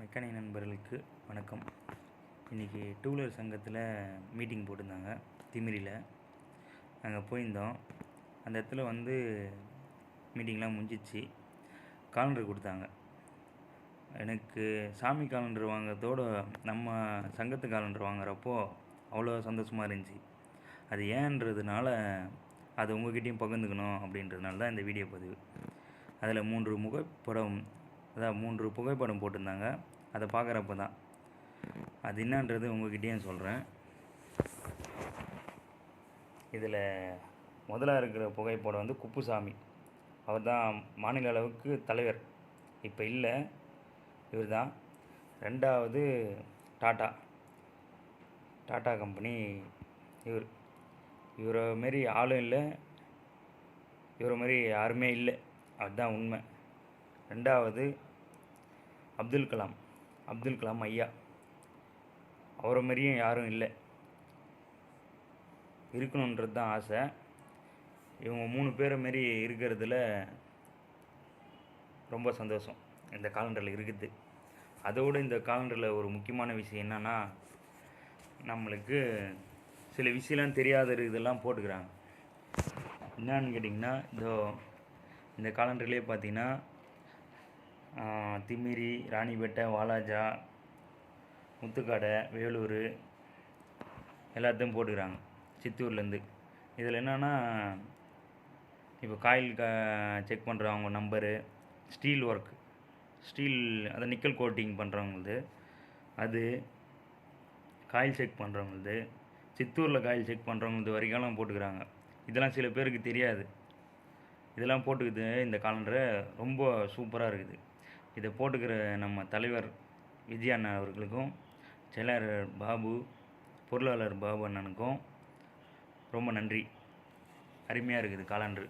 Mechanic நண்பர்களுக்கு வணக்கம். இன்றைக்கி டூ வீலர் சங்கத்தில் மீட்டிங் போட்டிருந்தாங்க திமிரியில் நாங்கள் போயிருந்தோம். அந்த இடத்துல வந்து மீட்டிங்லாம் முடிஞ்சிச்சு. காலண்டர் கொடுத்தாங்க. எனக்கு சாமி காலண்டர் வாங்குறதோட நம்ம சங்கத்து காலண்டர் வாங்குறப்போ அவ்வளோ சந்தோஷமாக இருந்துச்சு. அது ஏன்றதுனால அது உங்ககிட்டயும் பகிர்ந்துக்கணும் அப்படின்றதுனால தான் இந்த வீடியோ பதிவு. அதில் மூன்று முகப்படம் அதான் மூன்று புகைப்படம் போட்டிருந்தாங்க. அதை பார்க்குறப்ப தான் அது என்னன்றது உங்ககிட்டேயும் சொல்கிறேன் இதில் முதலாக இருக்கிற புகைப்படம் வந்து குப்புசாமி. அவர் தான் மாநில அளவுக்கு தலைவர். இப்போ இல்லை. இவர் தான் ரெண்டாவது டாட்டா. டாட்டா கம்பெனி இவர். இவரை மாரி ஆளும் இல்லை. இவரை மாதிரி யாருமே இல்லை. அதுதான் உண்மை. ரெண்டாவது அப்துல் கலாம். அப்துல் கலாம் ஐயா. அவரை மாதிரியும் யாரும் இல்லை. இருக்கணுன்றது தான் ஆசை. இவங்க மூணு பேரை மாரி இருக்கிறதுல ரொம்ப சந்தோஷம். இந்த காலண்டரில் இருக்குது. அதோடு இந்த காலண்டரில் ஒரு முக்கியமான விஷயம் என்னென்னா நம்மளுக்கு சில விஷயம்லாம் தெரியாத இதெல்லாம் போட்டுக்கிறாங்க. என்னன்னு கேட்டிங்கன்னா இதோ இந்த காலண்டர்லேயே பார்த்தீங்கன்னா திமிரி ராணிப்பேட்டை வாலாஜா முத்துக்காடை வேலூர் எல்லாத்தையும் போட்டுக்கிறாங்க சித்தூர்லேருந்து. இதில் என்னென்னா இப்போ காயில் க செக் பண்ணுறவங்க நம்பரு ஸ்டீல் ஒர்க். ஸ்டீல் அதை நிக்கல் கோட்டிங் பண்ணுறவங்களுது அது காயில் செக் பண்ணுறவங்களுது சித்தூரில் காயில் செக் பண்ணுறவங்களுது வரைக்கும்லாம் போட்டுக்கிறாங்க. இதெல்லாம் சில பேருக்கு தெரியாது. இதெல்லாம் போட்டுக்குது இந்த காலண்டரை ரொம்ப சூப்பராக இருக்குது. இதை போட்டுக்கிற நம்ம தலைவர் விஜய் அண்ணா அவர்களுக்கும் செயலாளர் பாபு பொருளாளர் பாபு அண்ணனுக்கும் ரொம்ப நன்றி. அருமையாக இருக்குது காலாண்டு.